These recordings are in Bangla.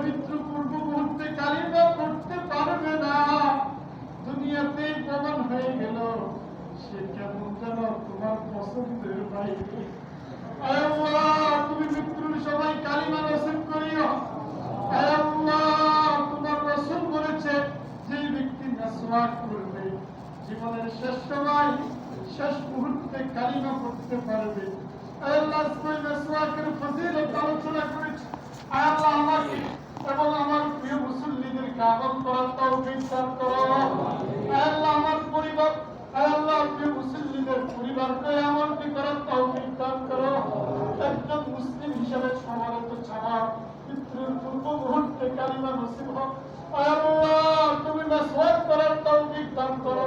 মৃত্যুর মধ্যে না দুনিয়াতেই প্রমাণ হয়ে গেল, সে কেমন তুমি মৃত্যুর সবাই কালিমা নসিব করিও। তোমার পছন্দ করেছে যে ব্যক্তি নাসওয়াক করবে জীবনের শেষ সময় শেষ মুহূর্তে কালিমা করতে পারবে। আল্লাহ মেসওয়াকের ফজিলত আলোচনা করেছি। আল্লাহ, আমাকে এবং আমার প্রিয় মুসল্লিদেরকে করার তৌফিক দান করো। আল্লাহ, আমার পরিবার আল্লাহ, প্রিয় মুসল্লিদের পরিবারকে আমলটি করার তৌফিক দান করো। একজন মুসলিম হিসেবে সমানত ছাড়া পিতৃর পূর্ব মুহূর্তে কালিমা নসিব হোক আয় আল্লাহ তুমি মেসওয়াক করার তৌফিক দান করো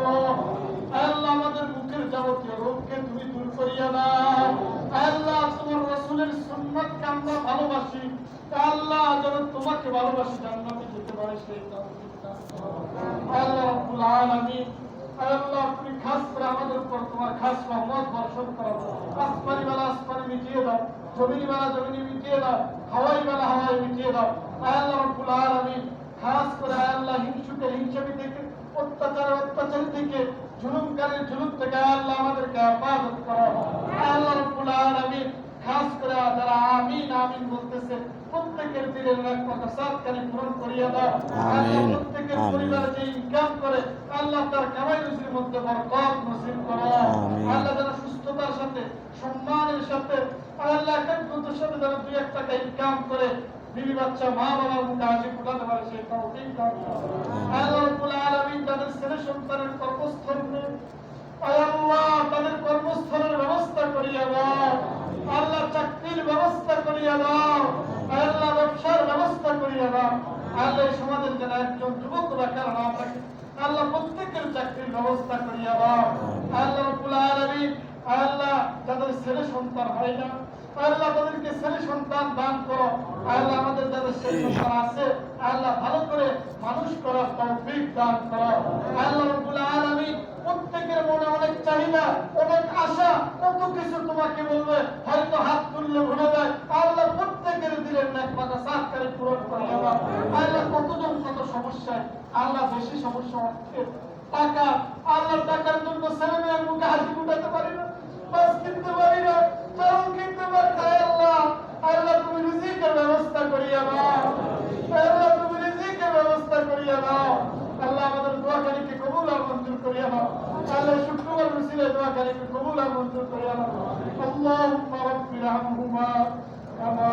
আয় আল্লাহ আমাদের মুখের যাবতীয় রোগকে তুমি দূর করিয়া দাও আয় আল্লাহ তোমার সুন্নাতকে আমরা ভালোবাসি আল্লাহ যেন তোমাকে ভালোবাসি, জান্নাতে যেতে পারে সেই আল্লাহ রাব্বুল আলামিন আল্লাহ, তুমি খাস করে আমাদের উপর তোমার খাস রহমত বর্ষণ করো। আসমানি বেলা অত্যাচারী থেকে, জুলুমকারীর জুলুম থেকে আল্লাহ আমাদেরকে হেফাজত করো আয় আল্লাহ রাব্বুল আলামিন খাস করে যারা আমিন আমিন বলতেছে প্রত্যেকের দিলের কথা সাতখানি পূরণ করিয়া দাও। আমিন, প্রত্যেকের পরিবারে যে ইনকাম করে আল্লাহ তার কামাই রুজির মধ্যে বরকত নসিব করো। আল্লাহ যেন সুস্থতার সাথে সম্মানের সাথে আল্লাহ একাগ্রতার সাথে যেন দুই এক টাকা ইনকাম করে বিবি বাচ্চা মা বাবার মুখে হাসি ফুটাতে পারে সেই তৌফিক দান করো আল্লাহ রাব্বুল আলামিন তাদের ছেলে সন্তানের কর্মস্থল আয় আল্লাহ তাদের কর্মস্থলের ব্যবস্থা করিয়া দাও আল্লাহ চাকরির ব্যবস্থা করিয়া দাও আয় আল্লাহ ব্যবসার ব্যবস্থা করিয়া দাও আল্লাহ একজন যুবক বেকার না আল্লাহ প্রত্যেকের চাকরির ব্যবস্থা করিয়া দাও। আল্লাহ রাব্বুল আল্লাহ যাদের ছেলে সন্তান হয় না, আল্লাহ তাদেরকে ছেলে সন্তান দান করো। আল্লাহ আমাদের যাদের ছেলে সন্তান আছে, আল্লাহ ভালো করে মানুষ করার তৌফিক দান করো। আল্লাহ রাব্বুল আলামিন, প্রত্যেকের মনে অনেক চাহিদা, অনেক আশা, কত কিছু তোমাকে বলবে, হয়তো হাত তুললে ভুলে যায়। আল্লাহ প্রত্যেকের দিলের নেক পাতা সাত করে পূরণ করে দেওয়া। বেশি সমস্যা হচ্ছে। টাকা আল্লাহর টাকার জন্য ছেলেমেয়ের মুখে হাসি ফুটাতে পারি না। বাস কিনতে পারি না কিনতে পারি না। আল্লাহ আল্লাহ তুমি রিজিকের ব্যবস্থা করিয়া দাও। আল্লাহ তুমি রিজিকের ব্যবস্থা করিয়া দাও। আল্লাহ আমাদের দোয়াকারীকে কবুল আর মঞ্জুর করিয়া দাও। আল্লাহ শুক্রবার রুসিলে দোয়াকারীকে কবুল আর মঞ্জুর করিয়া দাও। আল্লাহ রব্বিরহামহুমা কামা